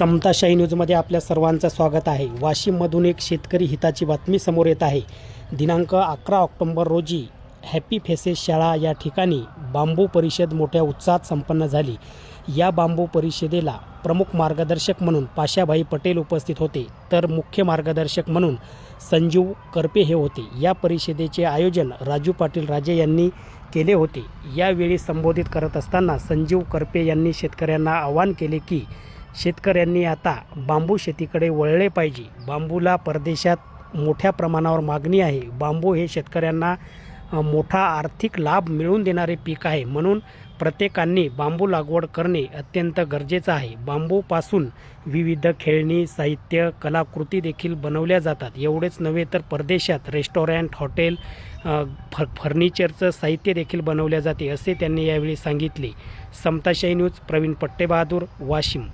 समताशाही न्यूजमध्ये आपल्या सर्वांचं स्वागत आहे. वाशिममधून एक शेतकरी हिताची बातमी समोर येत आहे. दिनांक अकरा ऑक्टोंबर रोजी हॅपी फेसेस शाळा या ठिकाणी बांबू परिषद मोठ्या उत्साहात संपन्न झाली. या बांबू परिषदेला प्रमुख मार्गदर्शक म्हणून पाशाभाई पटेल उपस्थित होते. तर मुख्य मार्गदर्शक म्हणून संजीव करपे हे होते. या परिषदेचे आयोजन राजू पाटील राजे यांनी केले होते. यावेळी संबोधित करत असताना संजीव करपे यांनी शेतकऱ्यांना आवाहन केले की शेतकऱ्यांनी आता बांबू शेतीकडे वळले पाहिजे. बांबूला परदेशात मोठ्या प्रमाणावर मागणी आहे. बांबू हे शेतकऱ्यांना मोठा आर्थिक लाभ मिळवून देणारे पीक आहे. म्हणून प्रत्येकांनी बांबू लागवड करणे अत्यंत गरजेचं आहे. बांबूपासून विविध खेळणी साहित्य कलाकृती देखील बनवल्या जातात. एवढेच नव्हे तर परदेशात रेस्टॉरंट हॉटेल फ फर्निचरचं साहित्य देखील बनवल्या जाते असे त्यांनी यावेळी सांगितले. समताशाही न्यूज प्रवीण पट्टेबहादूर वाशिम.